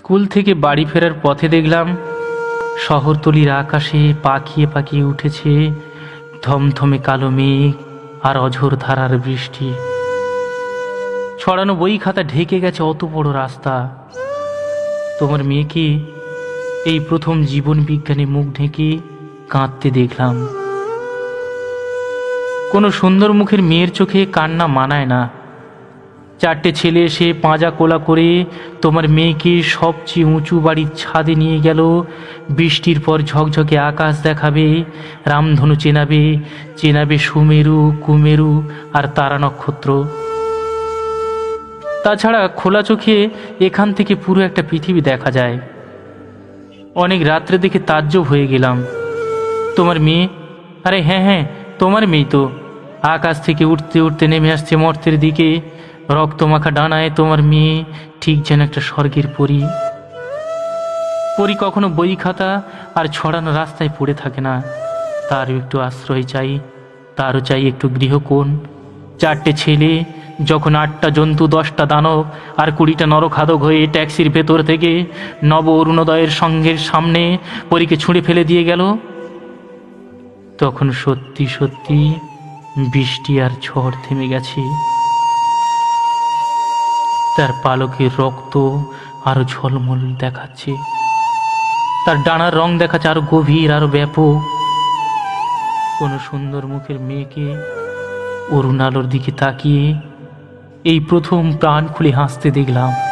School থেকে বাড়ি ফেরার পথে দেখলাম শহরতলির আকাশে পাকিয়ে পাকিয়ে উঠেছে থমথমে কালো মেঘ আর অঝোর ধারার বৃষ্টি। ছড়ানো বই খাতা ঢেকে গেছে অত বড় রাস্তা। তোমার মেয়েকে এই প্রথম জীবন বিজ্ঞানে মুখ ঢেকে কাঁদতে দেখলাম। কোনো সুন্দর মুখের মেয়ের চোখে কান্না মানায় না। চারটে ছেলে এসে পাঁজা কোলা করে তোমার মেয়েকে সবচেয়ে উঁচু বাড়ির ছাদে নিয়ে গেল। বৃষ্টির পর ঝকঝকে আকাশ দেখাবে, রামধনু চেনাবে চেনাবে সুমেরু, কুমেরু আর তারা নক্ষত্র। তাছাড়া খোলা চোখে এখান থেকে পুরো একটা পৃথিবী দেখা যায়। অনেক রাত্রে দেখে তাজ্জব হয়ে গেলাম। তোমার মেয়ে? আরে হ্যাঁ হ্যাঁ তোমার মেয়ে তো। আকাশ থেকে উঠতে উঠতে নেমে আসছে মর্তের দিকে। রক্তমাখা ডানায় তোমার মেয়ে ঠিক যেন একটা স্বর্গের পরী। পরী কখনো বই খাতা আর ছড়ানো রাস্তায় পড়ে থাকে না। তারও একটু আশ্রয় চাই, তারও চাই একটু গৃহকোণ। চারটে ছেলে, যখন আটটা জন্তু, দশটা দানব আর কুড়িটা নরখাদক হয়ে ট্যাক্সির ভেতর থেকে নব অরুণোদয়ের সঙ্গের সামনে পরীকে ছুঁড়ে ফেলে দিয়ে গেল। তখন সত্যি সত্যি বৃষ্টি আর ঝড় থেমে গেছে। তার পালকের রক্ত আরও ঝলমল দেখাচ্ছে। তার ডানার রং দেখাচ্ছে আরও গভীর, আরও ব্যাপক। কোনো সুন্দর মুখের মেয়েকে অরুণ আলোর দিকে তাকিয়ে এই প্রথম প্রাণ খুলে হাসতে দেখলাম।